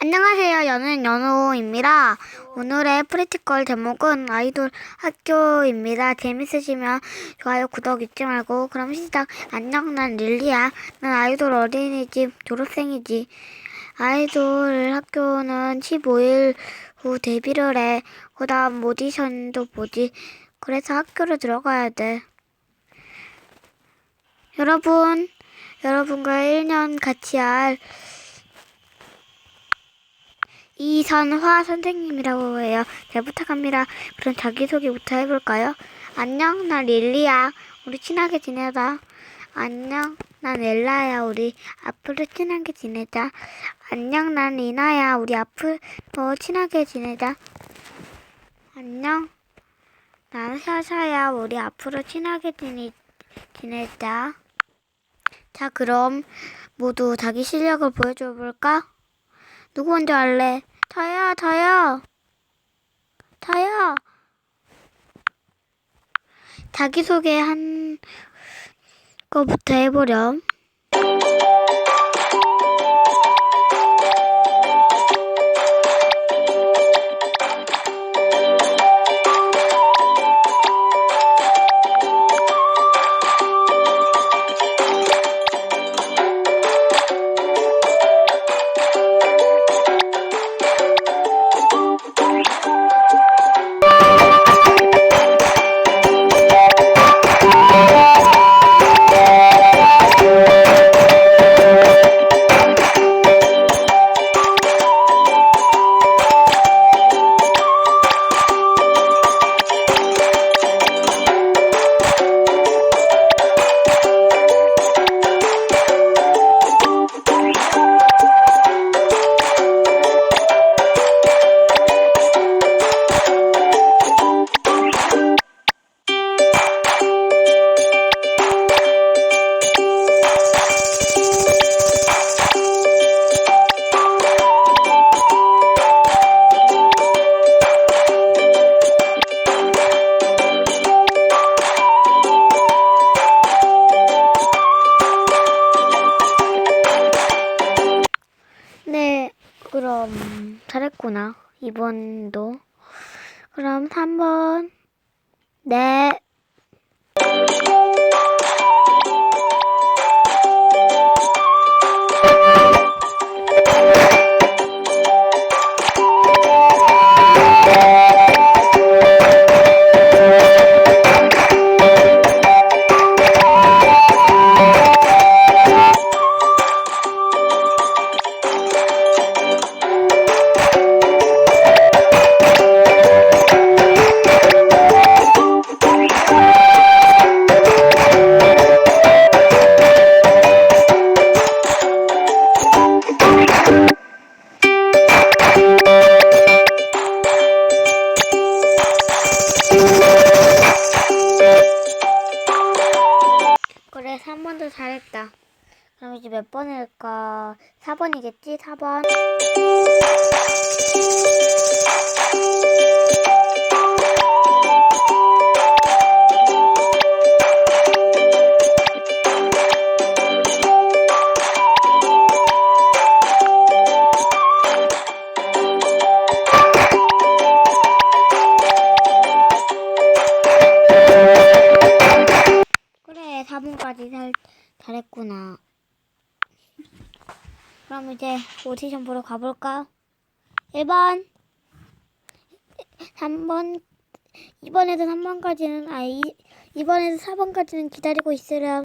안녕하세요. 저는 연우입니다. 오늘의 프리티컬 제목은 아이돌 학교입니다. 재밌으시면 좋아요, 구독 잊지 말고 그럼 시작. 안녕, 난 릴리야. 난 아이돌 어린이집 졸업생이지. 아이돌 학교는 15일 후 데뷔를 해. 그 다음 오디션도 보지. 그래서 학교를 들어가야 돼. 여러분, 여러분과 1년 같이 할 이선화 선생님이라고 해요. 잘 부탁합니다. 그럼 자기소개 부터 해볼까요? 안녕, 난 릴리야. 우리 친하게 지내자. 안녕, 난 엘라야. 우리 앞으로 친하게 지내자. 안녕, 난 리나야. 우리 앞으로 친하게 지내자. 안녕, 난 샤샤야. 우리 앞으로 친하게 지내, 지내자. 자, 그럼 모두 자기 실력을 보여줘 볼까? 누구 먼저 할래? 저요, 저요. 저요. 자기소개 한 거부터 해보렴. 그럼 잘했구나. 2번도. 그럼 3번. 네. 그래, 3번도 잘했다. 그럼 이제 몇 번일까? 4번이겠지? 4번. 4번까지 잘, 잘했구나. 그럼 이제 오디션 보러 가볼까? 1번, 3번, 2번에서 3번까지는, 아, 2, 2번에서 4번까지는 기다리고 있으렴.